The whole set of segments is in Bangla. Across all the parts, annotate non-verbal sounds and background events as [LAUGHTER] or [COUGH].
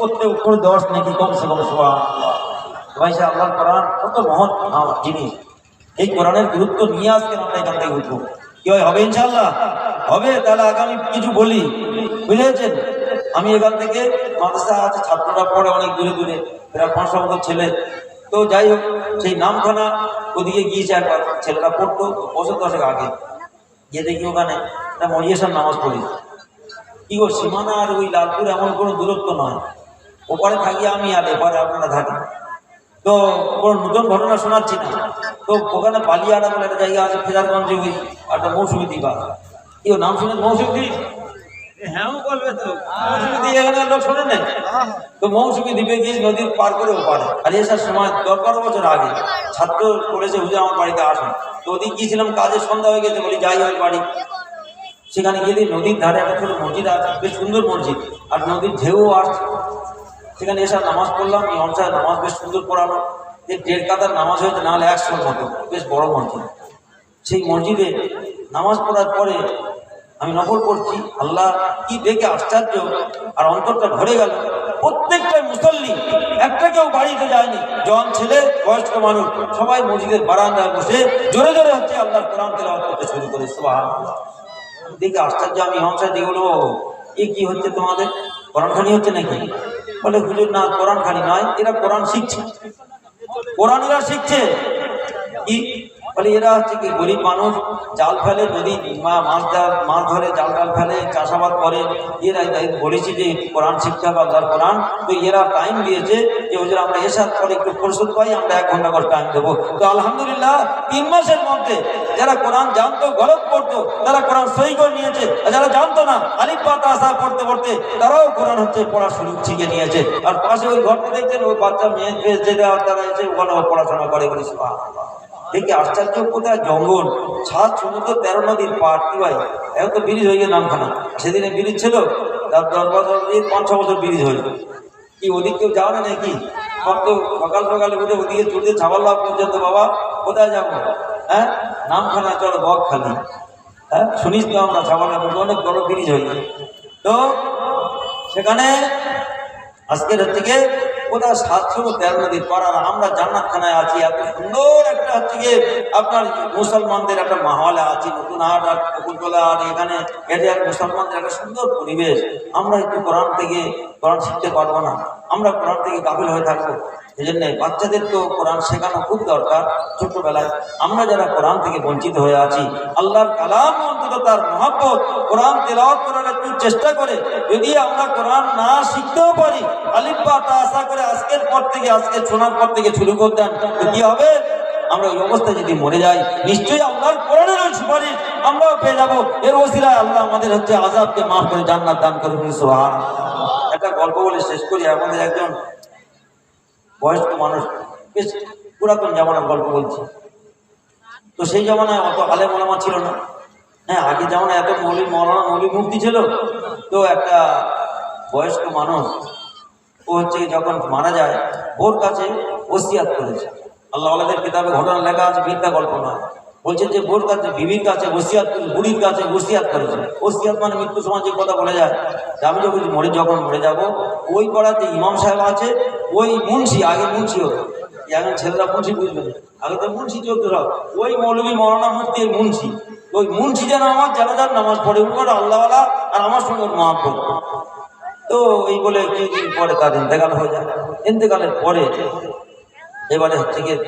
করতে উপরে দশ নাকি কমসে কম সোয়া? ভাই সে আল্লাহর কোরআন কত মহৎ জিনিস। এই কোরআনের গুরুত্ব নিয়ে আজকে আমরা এখান থেকে উঠবো। কি হয়, হবে ইনশাল্লাহ হবে, তাহলে আগামী কিছু বলি। বুঝেছেন? আমি এখান থেকে মাদ্রাসা আছে, ছাত্ররা পড়ে অনেক দূরে দূরে, প্রায় পাঁচশো মতো ছেলে। তো যাই হোক, সেই নামখানা ওদিকে গিয়েছে একবার ছেলেরা পড়তো বছর দশেক আগে। গিয়ে দেখি ওখানে একটা মরিয়েশার নামাজ পড়ি। কি গো, সীমানা আর ওই লালপুর এমন কোনো দূরত্ব নয়। ওপারে থাকি আমি আর এপারে আপনারা থাকি। তো কোনো নতুন ঘটনা শোনাচ্ছি না। তো ওখানে বালিয়াড়া বলে একটা জায়গা আছে ফেজারগঞ্জে ওই একটা মৌসুমি দ্বীপ আছে। নাম শুনে মৌসুমি দ্বীপ? হ্যাঁ বলবে তো। মৌসুমি দ্বীপ এখানে লোক শোনে না তো মৌসুমি দ্বীপে গিয়ে নদীর পার করে ওপারে। আর এসার সময় দশ বারো বছর আগে ছাত্র করেছে হুজুর আমার বাড়িতে আসুন। তো ওদিকে গিয়েছিলাম কাজের সন্ধ্যা হয়ে গেছে বলি যাই হয় বাড়ি। সেখানে গিয়ে নদীর ধারে একটা ছোট মসজিদ আছে বেশ সুন্দর মসজিদ। আর নদীর ঢেউও আসছে। সেখানে এসে নামাজ পড়লাম, এই অঞ্চলে নামাজ বেশ সুন্দর পড়ানো যে দেড় কাতার নামাজ হয়েছে নাহলে একশোর মতো, বেশ বড় মসজিদ। সেই মসজিদে নামাজ পড়ার পরে আমি নকল করছি আল্লাহ কি দেখে আশ্চর্য, আর অন্তরটা ভরে গেল। প্রত্যেকটা মুসল্লি, একটা কেউ বাড়িতে যায়নি, জন ছেলে, বয়স্ক মানুষ, সবাই মসজিদের বারান্দায় বসে জোরে জোরে হচ্ছে আল্লাহর কোরআন করতে শুরু করে দেখে আশ্চর্য আমি হংসা দিয়ে বলব এ কি হচ্ছে তোমাদের? কোরআন খানি হচ্ছে নাকি? বলে, হুজুর, না কোরআন খানি নয়, এরা কোরআন শিখছে। কোরআন এরা শিখছে? কি? বলে এরা হচ্ছে কি গরিব মানুষ, জাল ফেলে, নদী মাছ জাল মাছ ধরে, জাল টাল ফেলে, চাষাবাদ করে। এরা বলেছি যে কোরআন শিখতে হবে আল্লাহর কোরআন, তো এরা টাইম দিয়েছে যে, হুজুর, আমরা এসার পরে একটু পরিশোধ পাই, আমরা এক ঘণ্টা করে টাইম দেবো। তো আলহামদুলিল্লাহ, তিন মাসের মধ্যে যারা কোরআন জানতো, গলত পড়তো, তারা কোরআন সই করে নিয়েছে। আর যারা জানতো না, আলিফ, পাতা আসা পড়তে পড়তে, তারাও কোরআন হচ্ছে পড়া শুরু শিখে নিয়েছে। আর পাশে ওই ঘরটা দেখছেন, ওই বাচ্চা মেয়ে যেটা, তারা এসে ওখানে পড়াশোনা করে বলে, সুবহানাল্লাহ। দেখি আশ্চর্য কোথায় জঙ্গল সাত সমুদ্র, তেরো নদীর পার কি ভাই? এখন তো ব্রিজ হয়ে গেছে নামখানা। সেদিনে ব্রিজ ছিল, তার দশ বছর দিয়ে পাঁচ ছ বছর ব্রিজ হয়েছে কি ওদিক কেউ যাও না নাকি? সব তো সকাল সকালে উঠে ওদিকে চলতে ছাবাল্লা পর্যন্ত, বাবা, কোথায় যাব? হ্যাঁ? নামখানা, চলো বক খালি হ্যাঁ? শুনিস তো আমরা ছাবাল্লা পর্যন্ত অনেক বড় ব্রিজ হয়ে তো, সেখানে আজকের হচ্ছে কোথাও সাতশো তেরো নদীর পাড়ার আমরা জান্নাতখানায় আছি। এত সুন্দর একটা হচ্ছে গিয়ে আপনার মুসলমানদের একটা মাহলে আছি, নতুন হাট আর বকুলতলা আর এখানে এটা মুসলমানদের একটা সুন্দর পরিবেশ। আমরা একটু কোরআন থেকে কোরআন শিখতে পারব না। আমরা কোরআন থেকে গাফিল হয়ে থাকব। এই জন্যে বাচ্চাদের তো কোরআন শেখানো খুব দরকার ছোট্টবেলায়। আমরা যারা কোরআন থেকে বঞ্চিত হয়ে আছি, আল্লাহর কালাম অন্তত তার মহাব্বত, কোরআন তেলাওয়াত করার একটু চেষ্টা করে যদি আমরা কোরআন না শিখতেও পারি, আলিফা তা আশা করে আজকের পর থেকে আজকে শোনার পর থেকে শুরু করতেন কি হবে? আমরা ওই অবস্থায় যদি মরে যাই, নিশ্চয়ই আল্লাহর কোরআনের ওই আমরাও পেয়ে যাব। এর ওসিলায় আল্লাহ আমাদের হচ্ছে আজাবকে মাফ করে জান্নাত দান করে একটা গল্প বলে শেষ করি আমাদের একজন বয়স্ক মানুষ, বেশ পুরাতন জামানার গল্প বলছি। তো সেই জামানায় অত আলে মোলামা ছিল না। হ্যাঁ আগে যেমন এত মৌলি, মৌলানা মৌলিক মুক্তি ছিল, তো একটা বয়স্ক মানুষ, ও হচ্ছে যখন মারা যায়, ওর কাছে ওসিয়াত করেছে। আল্লাহ আল্লাহদের কিতাবে ঘটনা লেখা আছে বিদ্যা গল্প নয়। বলছে যে বোর কাছে বিবির কাছে ওসিয়াত বুড়ির কাছে ওসিয়াত করেছে ওসিয়াত মানে মৃত্যু সমাজের কথা বলে যায়। যে আমি যখন মরে যখন মরে যাব, ওই পাড়াতে ইমাম সাহেব আছে, ওই মুন্সি, আগে মুন্সি হতো। এখন ছেলেরা মুন্সি বুঝবে। আগে তো মুন্সি চলতে সব। ওই মৌলবী মৌলানা মুফতি এর মুন্সি। ওই মুন্সি যেন আমার জানাজার নামাজ পড়ে উঠবে আল্লাহওয়ালা আর আমার সঙ্গে মহাব্বত। তো এই বলে কিছুদিন পরে তার ইন্তেকাল হয়ে যায়। ইন্তেকালের পরে এবারে হচ্ছে গিয়ে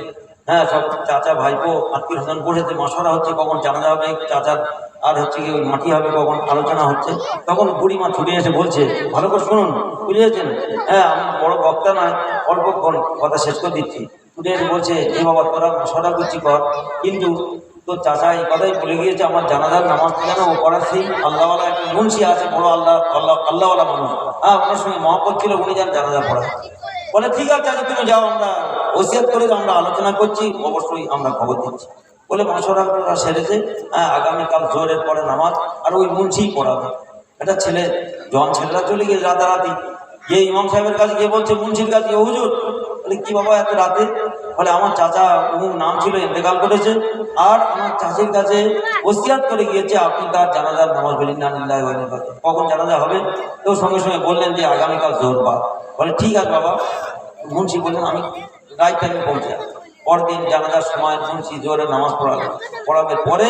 হ্যাঁ সব চাচা ভাইপো, আত্মীয় স্বজন বসেছে মশলা হচ্ছে, কখন জানা হবে চাচার আর হচ্ছে কি মাটি হবে, কখন আলোচনা হচ্ছে। তখন বুড়িমা ছুটে এসে বলছে, ভালো করে শুনুন, বুঝেছেন? হ্যাঁ আমি বড় বক্তা নয় অল্পক্ষণ কথা শেষ করে দিচ্ছি। ছুটে এসে বলছে, এ বাবা, তোরা মশলা করছি কর, কিন্তু তো চাচা এই কথাই বলে গিয়েছে, আমার জানাজার নামাজ যেন ও করার সেই আল্লাহওয়ালা একটা মুন্সি আছে, বড় আল্লাহ আল্লাহ, আল্লাহওয়ালা মানুষ। হ্যাঁ ওনার সঙ্গে মহব্বত ছিল, উনি যান জানাজা পড়া বলে, ঠিক আছে আচ্ছা তুমি যাও, আমরা ওসিয়াত করে আমরা আলোচনা করছি, অবশ্যই আমরা খবর দিচ্ছি। বলে মাসরা সেরেছে হ্যাঁ আগামীকাল জোরের পরে নামাজ, আর ওই মুন্সিই পড়াবে। একটা ছেলে, জন ছেলেরা চলে গিয়ে রাতারাতি, গিয়ে ইমাম সাহেবের কাছে গিয়ে বলছে, মুন্সির কাছে, "এ হুজুর? বলে, কি বাবা, এত রাতে? বলে, আমার চাচা অমুক নাম ছিল, ইন্তেকাল করেছে, আর আমার চাচির কাছে ওসিয়াত করে গিয়েছে, আপনি তার জানাজার নামাজ বলি না নিল্লাহ কখন জানাজা হবে? তো সঙ্গে সঙ্গে বললেন যে, আগামীকাল জোর বা বলে, ঠিক আছে বাবা। মুন্সি বললেন, আমি টাইমে পৌঁছে যাব। পরদিন জানাজার সময় মুন্সি জোরে নামাজ পড়াবে। পড়াবে পরে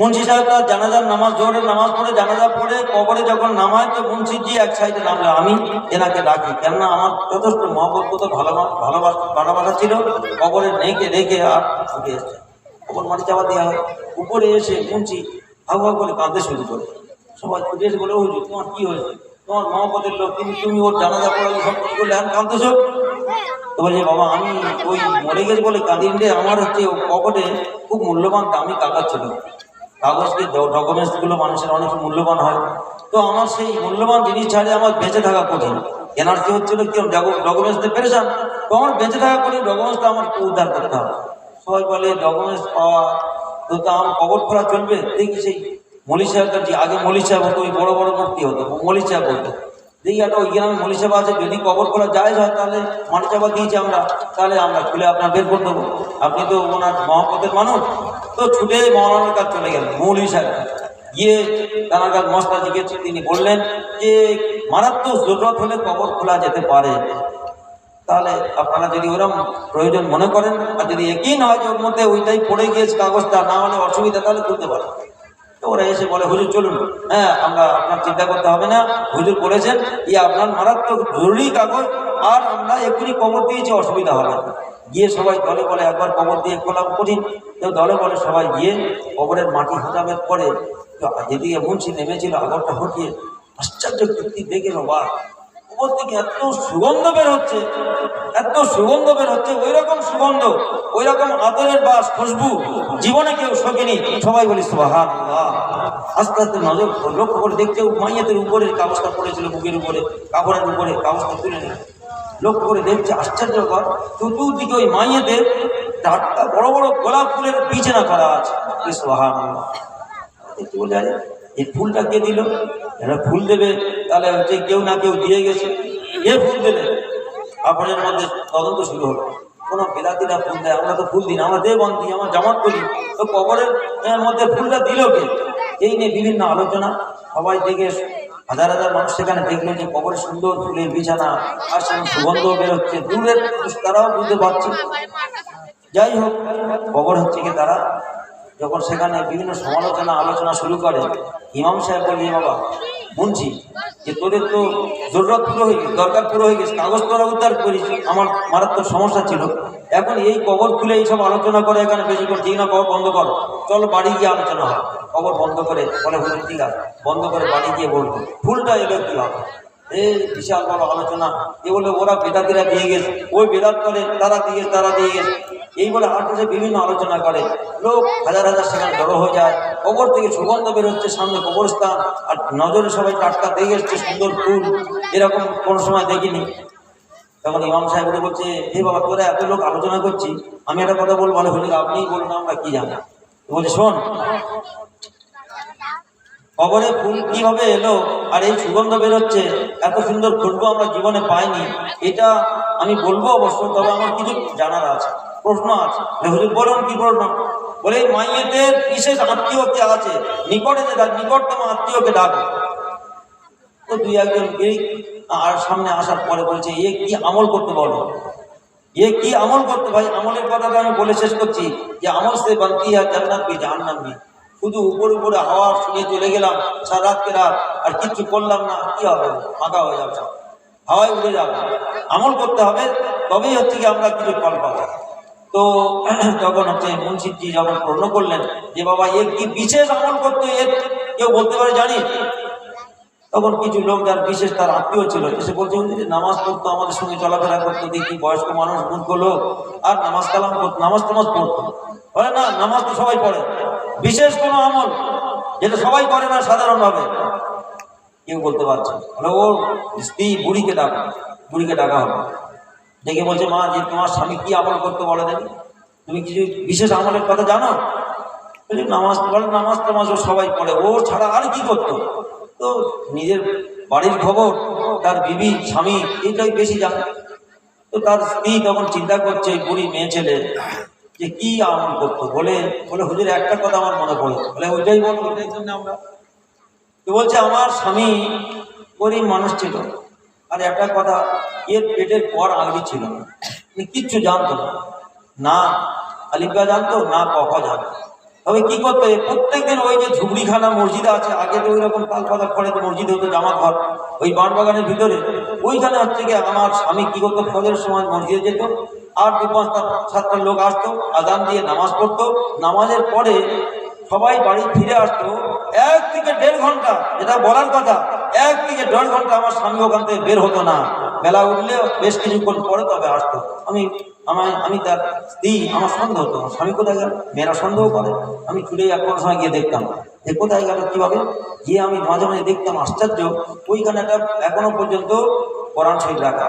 মুন্সি সাহেব তার জানাজার নামাজ, জোহরের নামাজ পড়ে, জানাজা পড়ে, কবরে যখন নামায় তো মুন্সিজি এক সাইডে নামলে আমি এনাকে ডাকি, কেননা আমার যথেষ্ট মহব্বত ভালো ভালোবাসা ভালোবাসা ছিল। কবরে নেকে রেখে আর উঠে এসছে। কবর মাটি চাপা দেওয়া হয়। উপরে এসে মুন্সি হাউ করে কাঁদতে শুরু করে। সবাই ছুটে এসে বলে, হুজুর, তোমার কি হয়েছে? তোমার মহব্বতের লোক কিন্তু তুমি ওর জানাজা পড়ালে সব কিছু করলে এখন কাঁদতেছ? তো বলছে, বাবা, আমি ওই মরে গেছে বলে কাঁদিন আমার হচ্ছে পকেটে খুব মূল্যবান দামি কাগজ ছিল। কাগজকে ডকুমেন্টসগুলো মানুষের অনেক মূল্যবান হয়। তো আমার সেই মূল্যবান জিনিস ছাড়ে আমার বেঁচে থাকা কঠিন। এনার্জি হচ্ছিল কি ডকুমেন্টস দিয়ে পেরেছান তো আমার বেঁচে থাকা কঠিন ডকুমেন্টসটা আমার উদ্ধার করতে হবে। সবাই বলে, ডকুমেন্টস পাওয়া, তো তা আমার কবর খোলা চলবে? দেখি সেই মলি সাহেবটা আগে মলি সাহেব হতো, ওই বড় বড় মূর্তি হতো মলি সাহেব বলতো। দেখি একটা ওই গ্রামে মলি সাহেব আছে, যদি কবর খোলা যায়, হয় তাহলে মাটি চাপা দিয়েছি আমরা, তাহলে আমরা খুলে আপনার বের করে দেবো। আপনি তো ওনার মহাপতের মানুষ। তো ছুটে মহারানার কাছে চলে গেলেন মৌলী সাহেব গিয়ে তার মশলা জিজ্ঞেস তিনি বললেন যে, মারাত্মক জরুরত হলে কবর খোলা যেতে পারে। তাহলে আপনারা যদি ওরকম প্রয়োজন মনে করেন, আর যদি একই হয় যে ওর মধ্যে ওইটাই পড়ে গিয়েছে কাগজটা, না হলে অসুবিধা, তাহলে তুলতে পারে তো ওরা এসে বলে, হুজুর, চলুন। হ্যাঁ আমরা আপনার চিন্তা করতে হবে না। হুজুর বলেছেন ই আপনার মারাত্মক জরুরি কাগজ, আর আমরা এক্ষুনি কবর দিয়েছি, অসুবিধা হবে না। গিয়ে সবাই দলে বলে, একবার কবর দিয়ে খোলা কঠিন। তো দলে বলে সবাই গিয়ে কবরের মাটি হাতামের পরে যেদিকে মুন্সি নেমেছিল, আগরটা হটিয়ে আশ্চর্য কীর্তি দেখে বা উপর থেকে এত সুগন্ধ বের হচ্ছে এত সুগন্ধ বের হচ্ছে ওই রকম সুগন্ধ ওই রকম আদরের বাস, খুশবু, জীবনে কেউ শোকেনি। সবাই বলি আস্তে আস্তে নজর লক্ষ্য করে দেখছে মাইয়াদের উপরে কাগজটা পড়েছিল বুকের উপরে, কাপড়ের উপরে, কাগজটা তুলে নিল লক্ষ্য করে দেখছে আশ্চর্যকর চতুর্দিকে ওই মাইয়াদের চারটা বড় বড় গোলাপ ফুলের বিছানা করা আছে। দেখতে বলে এই ফুলটা কে দিল? এরা ফুল দেবে, তাহলে হচ্ছে কেউ না কেউ দিয়ে গেছে। এ ফুল দেবে? আপনাদের মধ্যে তদন্ত শুরু হলো। কোনো বেলাতিরা ফুল দেয়, আমরা তো ফুল দিই না, আমরা দেবন দিই, আমার জামাত করি। তো কবরের মধ্যে ফুলটা দিল কে? এই নিয়ে বিভিন্ন আলোচনা। সবাই দেখে হাজার হাজার মানুষ সেখানে দেখল যে কবরে সুন্দর ফুলের বিছানা, আর সেখানে সুগন্ধ বেরোচ্ছে। দূরের তারাও বুঝতে পারছে। যাই হোক, কবর হচ্ছে কি তারা যখন সেখানে বিভিন্ন সমালোচনা, আলোচনা শুরু করে, ইমাম সাহেব বলি বাবা মুন্সি যে তোদের তো জরুরত পুরো হয়ে গেছে, দরকার পুরো হয়ে গেছে, কাগজ তোরা উদ্ধার করিস আমার মারাত্মক সমস্যা ছিল। এখন এই কবর খুলে এইসব আলোচনা করে এখানে বেশি করে ঠিক না, কবর বন্ধ করো। চলো বাড়ি গিয়ে আলোচনা হয় কবর বন্ধ করে বলে, হুজুর, ঠিক আছে। বন্ধ করে বাড়ি গিয়ে বলব ফুলটা এলো কি হবে এই বিশাল বড় আলোচনা। এ বলে, ওরা বেদাতিরা দিয়ে গেছে। ওই বেদাত করে তারা দিয়ে তারা দিয়ে গেছে। এই বলে আটে বিভিন্ন আলোচনা করে। লোক হাজার হাজার সেখানে জড়ো হয়ে যায়। কবর থেকে সুগন্ধ বেরোচ্ছে সামনে কবরস্থান। আর নজরে সবাই টাটকা দিয়ে এসছে সুন্দর ফুল। এরকম কোনো সময় দেখিনি। তখন ইমাম সাহেব বলছে, হে বাবা, তোরা এত লোক আলোচনা করছি। আমি একটা কথা বলব বলে হুজুর আপনিই বলুন, আমরা কি জানি? বলছে, শোন, কবরে ফুল কীভাবে এলো আর এই সুগন্ধ বেরোচ্ছে, এত সুন্দর খুশবু আমরা জীবনে পাইনি। এটা আমি বলব অবশ্য, তবে আমার কিছু জানার আছে। প্রশ্ন আছে। হুজুর, বলুন কি প্রশ্ন? বলে মাইয়েদের বিশেষ আত্মীয় কে আছে? নিকটে যে ডাক- নিকটতম আত্মীয়কে ডাকো? তো দুই একজন এই আর সামনে আসার পরে বলছে, এ কি আমল করতে বলো? এ কি আমল করতে ভাই? আমলের কথাটা আমি বলে শেষ করছি যে, আমল সে বানতি আর জান্নাত বি, জাহান্নাম বি। শুধু উপরে উপরে হাওয়া শুনে চলে গেলাম, সারা রাতকে রাত, আর কিচ্ছু করলাম না, কি হবে? ফাঁকা হয়ে যাবে। হাওয়ায় উড়ে যাবে। আমল করতে হবে, তবেই হচ্ছে কি আমরা কিছু ফল পাবো। তো [CLEARS THROAT] তখন হচ্ছে মুন্সিজি যখন প্রশ্ন করলেন যে বাবা এ কি বিশেষ আমল করতে এ কেউ বলতে পারে জানি? তখন কিছু লোক যার বিশেষ তার আত্মীয় ছিল, এসে বলছে যে নামাজ পড়তো, আমাদের সঙ্গে চলাফেরা করতো, দেখি বয়স্ক মানুষ, মূর্খ লোক, আর নামাজ কালাম করতো নামাজ টামাজ পড়তো। বলে, না, নামাজ তো সবাই পড়ে। বিশেষ কোনো আমল যেটা সবাই করে না, সাধারণভাবে। কেউ বলতে পারছে। বলে ওর স্ত্রী, বুড়িকে ডাকা বুড়িকে ডাকা হবে। ডেকে বলছে মা যে তোমার স্বামী কি আমল করতে বলে দেন তুমি কিছু বিশেষ আমলের কথা জানো? বলি নামাজ বলে নামাজ টামাজ ও সবাই পড়ে ও ছাড়া আর কি করতো? তো নিজের বাড়ির খবর তার বিবি স্বামী এইটাই বেশি জানে। তো তার স্ত্রী তখন চিন্তা করছে বুড়ি মেয়ে ছেলে যে কি আমল করতো? বলে বলে হুজুর একটা কথা আমার মনে পড়ে বলে ওইটাই বল। ওইটাই জন্য আমরা তো বলছে আমার স্বামী গরিব মানুষ ছিল আর একটা কথা, এর পেটের পর আগে ছিল না। কিচ্ছু জানতো না। না আলিফা জানতো, না কফা জানতো। তবে কি করতে প্রত্যেকদিন ওই যে ঝুবড়িখানা মসজিদ আছে, আগে তো ওই রকম পাল পাতা খড়ে মসজিদ হতো, জামা ঘর, ওই বাঁশ বাগানের ভিতরে। ওইখানে হচ্ছে কি আমার স্বামী কি করতো, ফজরের সময় মসজিদে যেত আর দু পাঁচটা, সাতটা লোক আসতো আদান দিয়ে নামাজ পড়তো। নামাজের পরে সবাই বাড়ি ফিরে আসতো, এক থেকে দেড় ঘণ্টা এটা বলার কথা, এক থেকে দেড় ঘণ্টা আমার স্বামী ওখান থেকে বের হতো না। বেলা উঠলে বেশ কিছুক্ষণ পরে তবে আসতো। আমি, আমার, আমি তার স্ত্রী, আমার সন্দেহ হতো। আমার স্বামী কোথায় গেল? মেয়েরা সন্দেহ করে। আমি ছুটে এক কোনো সময় গিয়ে দেখতাম। যে কোথায় গেল, কীভাবে? গিয়ে আমি মাঝে মাঝে দেখতাম, আশ্চর্য। ওইখানে একটা, এখনও পর্যন্ত কোরআন শরীফ রাখা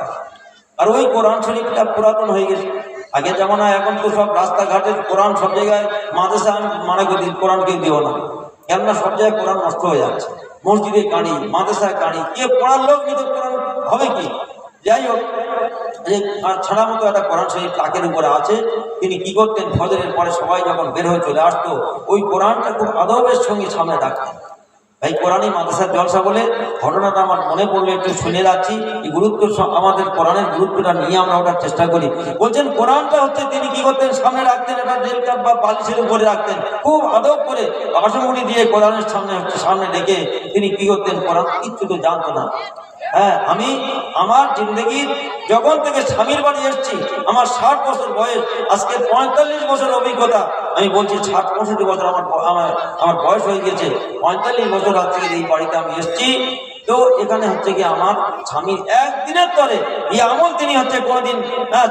আর ওই কোরআন শরীফটা পুরাতন হয়ে গেছে। আগে যেমন এখন তো সব রাস্তাঘাটে কোরআন সব জায়গায় মাদ্রাসা মানা করি কোরআনকে দিও না। কেননা সব জায়গায় কোরআন নষ্ট হয়ে যাচ্ছে। মসজিদে কাঁড়ি, মাদ্রাসায় কাঁড়ি, কে পড়ার লোক নিতে কোরআন হবে কি? যাই হোক ছাড়া মতো একটা কোরআন শরীফ তাকের উপরে আছে। তিনি কি করতেন? ফজরের পরে সবাই যখন বের হয়ে চলে আসতো, ওই কোরআনটা খুব আদবের সঙ্গে সামনে রাখতেন। ভাই কোরআনই মাদ্রাসার জলসা বলে, ঘটনাটা আমার মনে পড়লে, একটু শুনে যাচ্ছি। এই গুরুত্ব আমাদের কোরআনের গুরুত্বটা নিয়ে আমরা ওঠার চেষ্টা করি। বলছেন, কোরআনটা হচ্ছে তিনি কি করতেন? সামনে রাখতেন, একটা জেল কাপ বা বালিশের উপরে রাখতেন। খুব আদব করে বাসনগুলি দিয়ে কোরআনের সামনে সামনে রেখে তিনি কি করতেন? কোরআন কিচ্ছু তো জানতো না। হ্যাঁ আমি আমার জিন্দগির যখন থেকে স্বামীর বাড়ি এসেছি। আমার ষাট বছর বয়স, আজকে পঁয়তাল্লিশ বছর অভিজ্ঞতা। আমি বলছি ষাট পঁয়ষট্টি বছর আমার আমার আমার বয়স হয়ে গেছে পঁয়তাল্লিশ বছর আজ থেকে এই বাড়িতে আমি এসেছি। তো এখানে হচ্ছে কি আমার স্বামীর একদিনের তরে এই আমল তিনি হচ্ছে কোনোদিন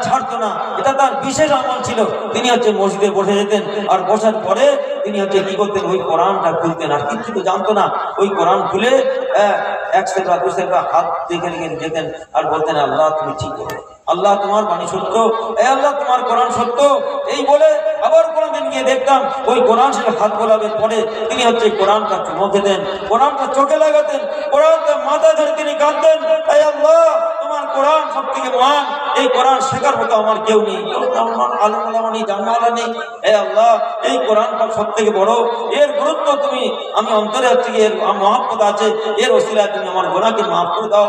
ছাড়তো না। এটা তার বিশেষ আমল ছিল। তিনি হচ্ছে মসজিদে বসে যেতেন আর বসার পরে তিনি হচ্ছে কি করতেন? ওই কোরআনটা খুলতেন আর কিচ্ছু তো জানতো না। ওই কোরআন খুলে হ্যাঁ, এক সেটা দু সেটা হাত দেখে রেখে যেতেন আর বলতেন আল্লাহ তুমি ঠিক করো। আল্লাহ তোমার বাণী সত্য? এ আল্লাহ তোমার কোরআন সত্য? এই বলে আবার কোনোদিন গিয়ে দেখতাম ওই কোরআন সেটা হাত গোলাবের পরে। তিনি হচ্ছে কোরআনটা চুমো খেতেন কোরআনটা চোখে লাগাতেন কোরআনটা মাথা ধরে তিনি কাঁদতেন। এই আল্লাহ কোরআন সব থেকে মহান। এই কোরআন শেখার মতো আমার কেউ নেই। আল্লাহ, এই কোরআন সব থেকে বড়। এর গুরুত্ব তুমি, আমি অন্তরে এর আছে, এর তুমি আমার মাফ করে দাও।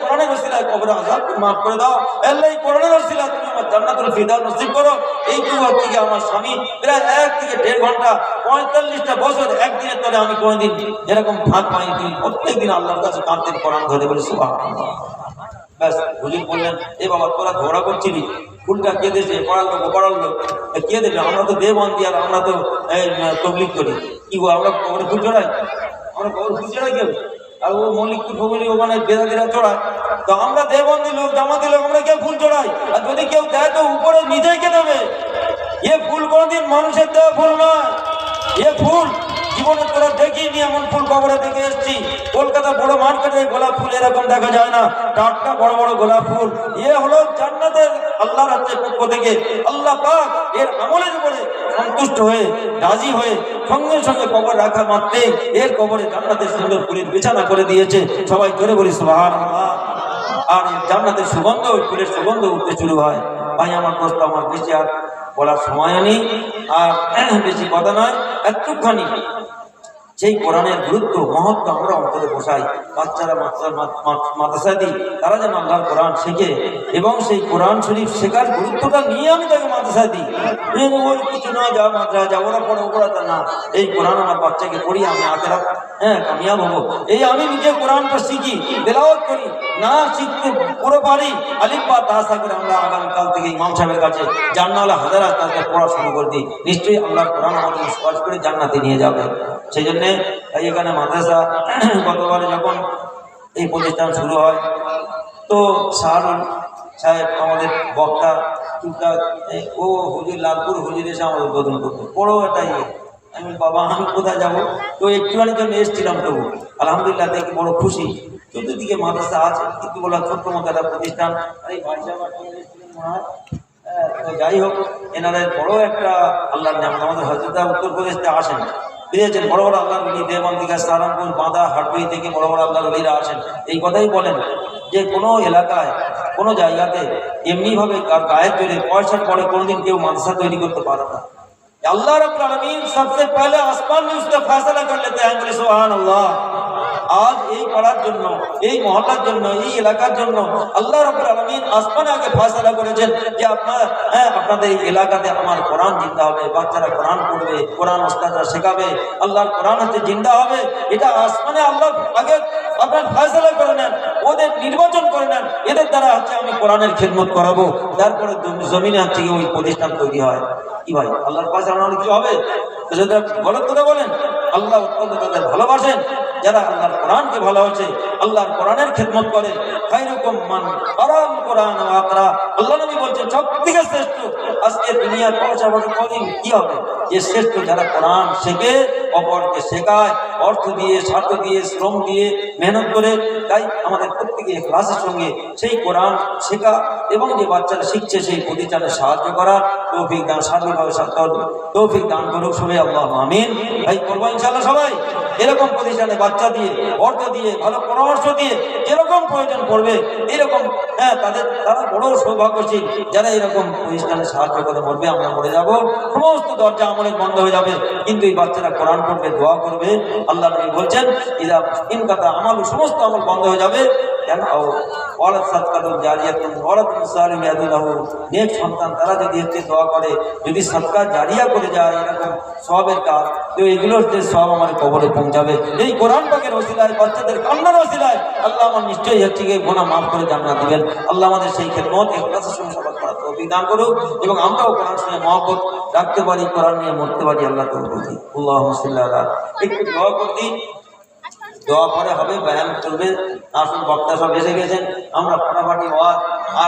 কোরআনের কবরে তুমি মাফ করে দাও। কোরআনের তুমি আমার ফিদার নসিব করো। এই থেকে আমার স্বামী প্রায় এক থেকে দেড় ঘণ্টা, পঁয়তাল্লিশটা বছর একদিনের তলে আমি কোনোদিন যেরকম ফাঁক পাইনি, প্রত্যেকদিন আল্লাহর কাছে কাঁদতেন কোরআন ধরে বলে সুবাহ ব্যাস, হুজুর বললেন, এ বাবা, তোরা ঝগড়া করছিলি ফুলটা কে দেশে পড়ালো পড়ালো কে দেবে আমরা তো দেবন্দি আর আমরা তো তবলিক করি। কি গো, আমরা কবরে ফুল চড়াই? আমরা কবরে ফুল চড়াই কেউ? আর ও মল্লিকপুর ফবলি ওখানে বেদা বেদা চড়ায়। তো আমরা দেবন্দি লোক, জামাতি লোক, আমরা কেউ ফুল চড়াই? আর যদি কেউ দেয়, তো উপরে নিজেই কে দেবে? এ ফুল কোনোদিন মানুষের দেওয়া ফুল নয়। এ ফুল জীবনে তোরা দেখিনি এমন ফুল কবরে দেখে এসেছি। কলকাতা বড় মার্কেটে গোলাপ ফুল এরকম দেখা যায় না। টাটকা বড় বড় গোলাপ ফুল। এ হলো জান্নাতের আল্লাহর হাতে পক্ষ থেকে। আল্লাহ পাক এর আমলের উপরে সন্তুষ্ট হয়ে, রাজি হয়ে সঙ্গে সঙ্গে কবর রাখা মাত্রে এর কবরে জান্নাতের সুন্দর ফুলের বিছানা করে দিয়েছে। সবাই জোরে বলি, সুবহানাল্লাহ। আর জান্নাতের সুগন্ধ, ফুলের সুগন্ধ উঠতে শুরু হয়। ভাই, আমার দোস্ত, আমার বেশি আর বলার সময় নেই আর বেশি কথা নয় একটুখানি সেই কোরআনের গুরুত্ব মহত্ব আমরা অন্তরে বসাই বাচ্চারা মাদ্রাসা- দিই, তারা যেন আল্লাহর কোরআন শেখে এবং সেই কোরআন শরীফ শেখার গুরুত্বটা নিয়ে আমি তাকে মাদ্রাসায় দিই। ওই কিছু না, যা মাদ্রাসা, যা ওরা পড়ে, ওরা তা না। এই কোরআন আমার বাচ্চাকে পড়ি আমি আখেরা হ্যাঁ কামিয়াব হব। এই আমি নিজে কোরআনটা শিখি, তেলাওয়াত করি, না শিখতে পুরো পারি। আলিফ বা তাহাসা করে আমরা আগামীকাল থেকে ইমাম সাহেবের কাছে জান্নালা হাজারা তাকে পড়া শুরু করে দিই। নিশ্চয়ই আল্লাহর কোরআন আমাদের স্পর্শ করে জান্নাতে নিয়ে যাবে। সেই জন্যে এই এখানে মাদ্রাসা গতবারে যখন এই প্রতিষ্ঠান শুরু হয়, তো শাহরুল সাহেব আমাদের বক্তা টুকটাক ও হুজুর, লালপুর হুজুর এসে আমার উদ্বোধন করতো বড় একটা ইয়ে। আমি বাবা, আমি কোথায় যাব? তো একটুখানি জন্য এসেছিলাম তবু আলহামদুলিল্লাহ, দেখি বড় খুশি। চতুর্দিকে মাদ্রাসা আছে কিন্তু বলা ছোট্ট মতো একটা প্রতিষ্ঠান। হয়? যাই হোক এনারা বড় একটা আল্লাহর নাম। আমাদের হজরতা উত্তরপ্রদেশ আসেন। বুঝেছেন বড় বড় আল্লাহর উনি দেবন্দিকা সারামপুর বাঁধা হাটুই থেকে বড় বড় আল্লাহর উলিরা আসেন এই কথাই বলেন যে কোনো এলাকায় কোনো জায়গাতে এমনিভাবে গা- গায়ের তৈরি পয়সার পরে কোনোদিন কেউ মাদ্রাসা তৈরি করতে পারে না अल्लाह रब्बुल आलमीन सबसे पहले आसमान में उसका फैसला कर लेते हैं बोले सुभान अल्लाह আজ এই পাড়ার জন্য, এই মহল্লার জন্য, এই এলাকার জন্য আল্লাহ রাব্বুল আলামিন আসমানে আগে ফয়সালা করেছেন যে আপনার হ্যাঁ আপনাদের এই এলাকাতে আমার কোরআন জিন্দা হবে, বাচ্চারা কোরআন পড়বে, কোরআন ওস্তাদরা শেখাবে, আল্লাহর কোরআন হচ্ছে জিন্দা হবে, এটা আসমানে আল্লাহ আগে আপনার ফয়সালা করে নেন, ওদের নির্বাচন করে নেন, এদের দ্বারা হচ্ছে আমি কোরআনের খেদমত করাবো, তারপরে জমি- জমিনে হচ্ছে ওই প্রতিষ্ঠান তৈরি হয়। কি ভাই, আল্লাহর পাশে আমার কিছু হবে? গলত কথা বলেন? আল্লাহ অত্যন্ত তাদের ভালোবাসেন। যারা আল্লাহর কোরআনকে ভালোবাসে, আল্লাহর কোরআনের খেদমত করে আরাম আল্লাহ বলছেন কদিন কি হবে? শ্রেষ্ঠ যারা শেখে, অপরকে শেখায়, অর্থ দিয়ে, স্বার্থ দিয়ে, শ্রম দিয়ে করে, তাই আমাদের সঙ্গে সেই কোরআন শেখা এবং যে বাচ্চারা শিখছে, সেই প্রতিষ্ঠানে সাহায্য করা তৌফিক দান, সার্বিকভাবে তৌফিক দান করুক সবাই আল্লাহ, আমিন। ভাই, করব ইনশাল্লাহ সবাই? এরকম প্রতিষ্ঠানে বাচ্চা দিয়ে অর্থ দিয়ে, ভালো পরামর্শ দিয়ে যেরকম প্রয়োজন পড়বে এরকম হ্যাঁ তাদের, তারা বড় সৌভাগ্যশীল। যারা এরকম প্রতিষ্ঠানে সাহায্য করে পড়বে আমরা পড়ে যাব। সমস্ত দরজা আমলের বন্ধ হয়ে যাবে। কিন্তু এই বাচ্চারা কোরআন পড়বে, দোয়া করবে। আল্লাহ নবী বলছেন, ইদা ইনকাতা আমল, সমস্ত আমল বন্ধ হয়ে যাবে। কেন? ওয়ালাদ সাদকাতুন জারিয়াতুন ওয়ালাদুন সালিহুন ইয়াদুলাহু নেক সন্তান তারা যদি হচ্ছে দোয়া করে, যদি সদকা জারিয়া করে যায়, এরকম সবের কাজ, তো এগুলোর যে সব আমার কবরে পৌঁছাবে। এই কোরআন পাকের ওসিলায়, বাচ্চাদের কান্নার ওসিলায়, আল্লাহ আমার নিশ্চয়ই হচ্ছে গিয়ে গোনা মাফ করে জান্নাত দিবেন। আল্লাহ আমাদের সেই খেদমত ইখলাসের সঙ্গে সবাই করার তৌফিক দান করুক এবং আমরাও কোরআন শুনে মহব্বত রাখতে পারি, কোরআন নিয়ে মরতে পারি, আল্লাহ তৌফিক। আল্লাহ মুসলিল্লাহ একটু দোয়া করে দোয়া পরে হবে, ব্যায়াম চলবে আসুন বক্তা সব এসে গেছেন। আমরা ফাটাফাটি ওয়াজ আর